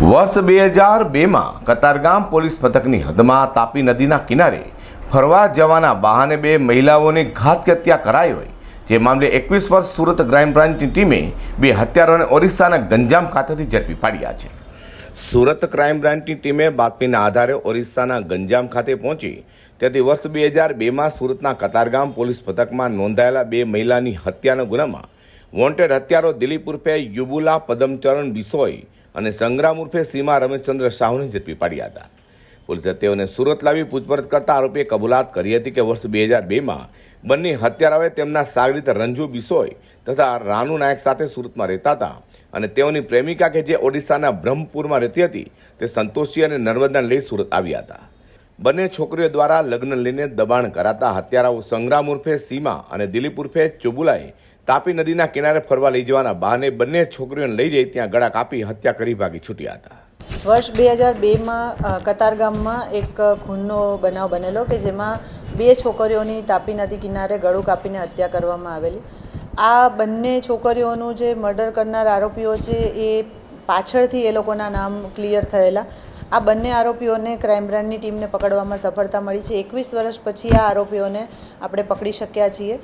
વર્ષ બે હજાર બેમાં કતારગામ પોલીસ મથકની હદમાં તાપી નદીના કિનારે ફરવા જવાના બહાને બે મહિલાઓની ઘાતકી હત્યા કરાઈ હોય. જે મામલે એકવીસ વર્ષ સુરત ક્રાઇમ બ્રાન્ચની ટીમે બે હત્યારોને ઓરિસ્સાના ગંજામ ખાતેથી ઝડપી પાડ્યા છે. સુરત ક્રાઇમ બ્રાન્ચની ટીમે બાતમીના આધારે ઓરિસ્સાના ગંજામ ખાતે પહોંચી ત્યાંથી વર્ષ બે હજાર બેમાં સુરતના કતારગામ પોલીસ મથકમાં નોંધાયેલા બે મહિલાની હત્યાના ગુનામાં વોન્ટેડ હત્યારો દિલીપ ઉર્ફે યુબુલા પદમચરણ બિસોઈ અને સંગ્રામ ઉર્ફે સીમા રમેશચંદ્ર સાહુને ઝડપી પાડ્યા હતા. પોલીસે તેઓને સુરત લાવી પૂછપરછ કરતા આરોપીએ કબૂલાત કરી હતી કે વર્ષ બે હજાર બેમાં બંને હત્યારાઓએ તેમના સાગરીત રંજુ બિસોય તથા રાનુ નાયક સાથે સુરતમાં રહેતા હતા અને તેઓની પ્રેમિકા કે જે ઓડિશાના બ્રહ્મપુરમાં રહેતી હતી, તે સંતોષી અને નર્મદા લઈ સુરત આવ્યા હતા. બંને છોકરીઓ દ્વારા લગ્ન લઈને દબાણ કરાતા હત્યારાઓ સંગ્રામ ઉર્ફે સીમા અને દિલીપ ઉર્ફે ચુબુલાએ તાપી નદીના કિનારે ફરવા લઈ જવાના બહાને બંને છોકરીઓને લઈ જઈ ત્યાં ગળા કાપી હત્યા કરી ભાગી છૂટ્યા હતા. વર્ષ બે હજાર બેમાં કતારગામમાં એક ખૂનનો બનાવ બનેલો કે જેમાં બે છોકરીઓની તાપી નદી કિનારે ગળું કાપીને હત્યા કરવામાં આવેલી. આ બંને છોકરીઓનું જે મર્ડર કરનાર આરોપીઓ છે એ પાછળથી એ લોકોના નામ ક્લિયર થયેલા. આ બંને આરોપીઓને ક્રાઇમ બ્રાન્ચની ટીમને પકડવામાં સફળતા મળી છે. એકવીસ વર્ષ પછી આ આરોપીઓને આપણે પકડી શક્યા છીએ.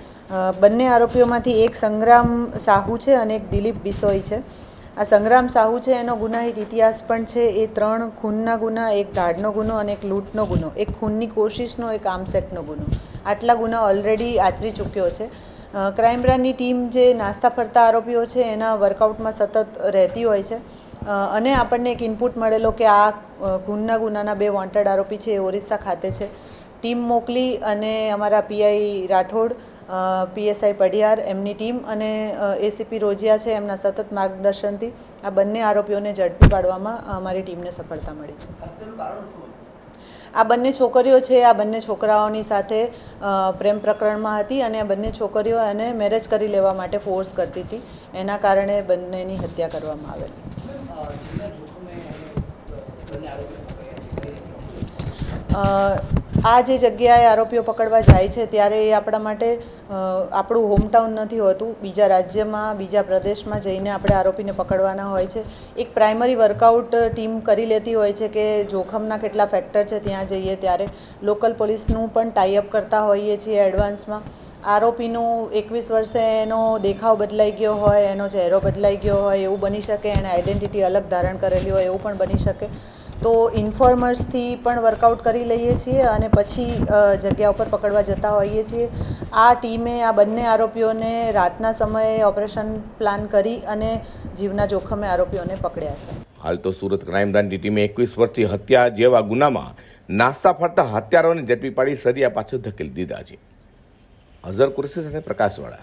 બંને આરોપીઓમાંથી એક સંગ્રામ સાહુ છે અને એક દિલીપ બિસોઈ છે. આ સંગ્રામ સાહુ છે, એનો ગુનાહિત ઇતિહાસ પણ છે. એ ત્રણ ખૂનના ગુના, એક ધાડનો ગુનો અને એક લૂંટનો ગુનો. એક ખૂનની કોશિશનો, એક આમસેટનો ગુનો. આટલા ગુના ઓલરેડી આચરી ચૂક્યો છે. ક્રાઇમ બ્રાન્ચની ટીમ જે નાસ્તા ફરતા આરોપીઓ છે, એના વર્કઆઉટમાં સતત રહેતી હોય છે. અને આપણને એક ઇનપુટ મળેલો કે આ ખૂનના ગુનાના બે વોન્ટેડ આરોપી છે એ ઓરિસ્સા ખાતે છે. ટીમ મોકલી અને અમારા પીઆઈ રાઠોડ પીએસઆઈ પઢિયાર એમની ટીમ અને એસીપી રોજિયા છે એમના સતત માર્ગદર્શનથી આ બંને આરોપીઓને ઝડપી પાડવામાં અમારી ટીમને સફળતા મળી છે. આ બંને છોકરીઓ છે આ બંને છોકરાઓની સાથે પ્રેમ પ્રકરણમાં હતી અને આ બંને છોકરીઓ એને મેરેજ કરી લેવા માટે ફોર્સ કરતી હતી. એના કારણે બંનેની હત્યા કરવામાં આવેલી. આ જે જગ્યાએ આરોપીઓ પકડવા જાય છે ત્યારે એ આપણા માટે આપણું હોમટાઉન નથી હોતું. બીજા રાજ્યમાં, બીજા પ્રદેશમાં જઈને આપણે આરોપીને પકડવાના હોય છે. એક પ્રાઇમરી વર્કઆઉટ ટીમ કરી લેતી હોય છે કે જોખમના કેટલા ફેક્ટર છે ત્યાં જઈએ ત્યારે. લોકલ પોલીસનું પણ ટાઈઅપ કરતા હોઈએ છીએ એડવાન્સમાં આરોપીનું એકવીસ વર્ષે એનો દેખાવ બદલાઈ ગયો હોય, એનો ચહેરો બદલાઈ ગયો હોય, એવું બની શકે, એને આઈડેન્ટિટી અલગ ધારણ કરેલી હોય, એવું પણ બની શકે. તો ઇન્ફોર્મર્સથી પણ વર્કઆઉટ કરી લઈએ છીએ અને પછી જગ્યા ઉપર પકડવા જતા હોઈએ છીએ. આ ટીમે, આ બંને આરોપીઓને રાતના સમયે ઓપરેશન પ્લાન કરી અને જીવના જોખમે આરોપીઓને પકડ્યા છે. હાલ તો સુરત ક્રાઇમ બ્રાન્ચની ટીમે એકવીસ વર્ષથી હત્યા જેવા ગુનામાં નાસ્તા ફરતા હત્યારોને ઝડપી પાડી સરિયા પાછળ ધકેલી દીધા છે. અઝર કુરશી સાથે પ્રકાશવાળા.